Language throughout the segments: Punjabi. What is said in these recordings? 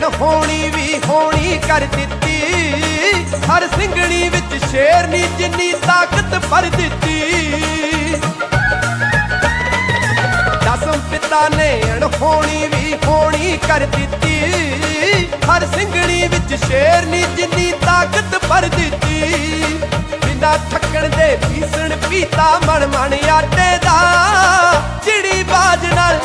ਅਣਹੋਣੀ ਵੀ ਹੋਣੀ ਕਰ ਦਿੱਤੀ। ਹਰ ਸਿੰਘਣੀ ਵਿੱਚ ਸ਼ੇਰਨੀ ਜਿੰਨੀ ਤਾਕਤ ਭਰ ਦਿੱਤੀ। ਦਸਮ ਪਿਤਾ ਨੇ ਅਣਹੋਣੀ ਵੀ ਹੋਣੀ ਕਰ ਦਿੱਤੀ। ਹਰ ਸਿੰਘਣੀ ਵਿੱਚ ਸ਼ੇਰਨੀ ਜਿੰਨੀ ਤਾਕਤ ਭਰ ਦਿੱਤੀ। ਬਿਨਾ ਥੱਕਣ ਦੇ ਪੀਸਣ ਪੀਤਾ ਮਨ ਮਨ ਆਟੇ ਦਾ। ਚਿੜੀ ਬਾਜ ਨਾਲ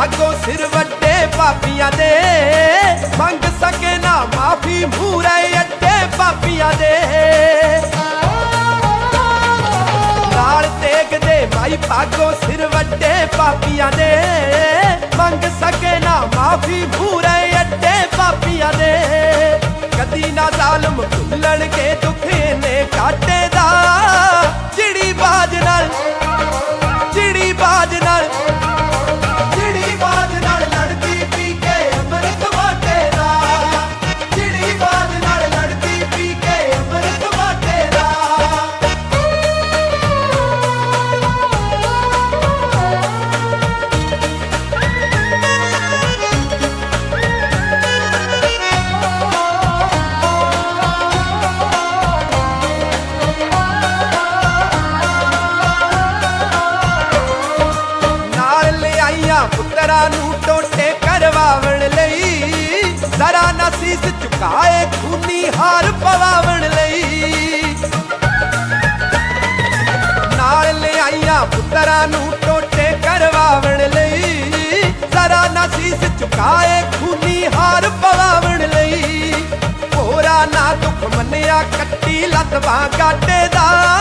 ਮਾਈ ਭਾਗੋ ਸਿਰ ਵੱਡੇ ਪਾਪੀਆਂ ਦੇ। ਮੰਗ ਸਕੇ ਨਾ ਮਾਫੀ ਮੂਰੇ ਅੱਡੇ ਪਾਪੀਆਂ ਦੇ। ਨਾਲ ਤੇਗ ਦੇ ਮਾਈ ਭਾਗੋ ਸਿਰ ਵੱਡੇ ਪਾਪੀਆਂ ਦੇ। ਮੰਗ ਸਕੇ ਨਾ ਮਾਫੀ ਮੂਰੇ ਅੱਡੇ ਪਾਪੀਆਂ ਦੇ। ਕਦੀ ਨਾ ਜ਼ਾਲਮ ਭੁੱਲਣਗੇ ਪੁੱਤਰਾਂ ਨੂੰ ਟੋਟੇ ਕਰਵਾਵਣ ਲਈ। ਜ਼ਰਾ ਨਾ ਝੁਕਾਏ, ਖੂਨੀ ਹਾਰ ਪਵਾਵਣ ਲਈ। ਨਾਲ ਲਿਆਈਆਂ ਪੁੱਤਰਾਂ ਨੂੰ ਟੋਟੇ ਕਰਵਾਵਣ ਲਈ। ਜ਼ਰਾ ਨਾ ਸੀਸ ਝੁਕਾਏ, ਖੂਨੀ ਹਾਰ ਪਵਾਵਣ ਲਈ। ਹੋਰਾ ਨਾ ਦੁੱਖ ਮੰਨਿਆ, ਕੱਟੀ ਲੱਤ ਬਾਹ ਗਾਟੇ ਦਾ।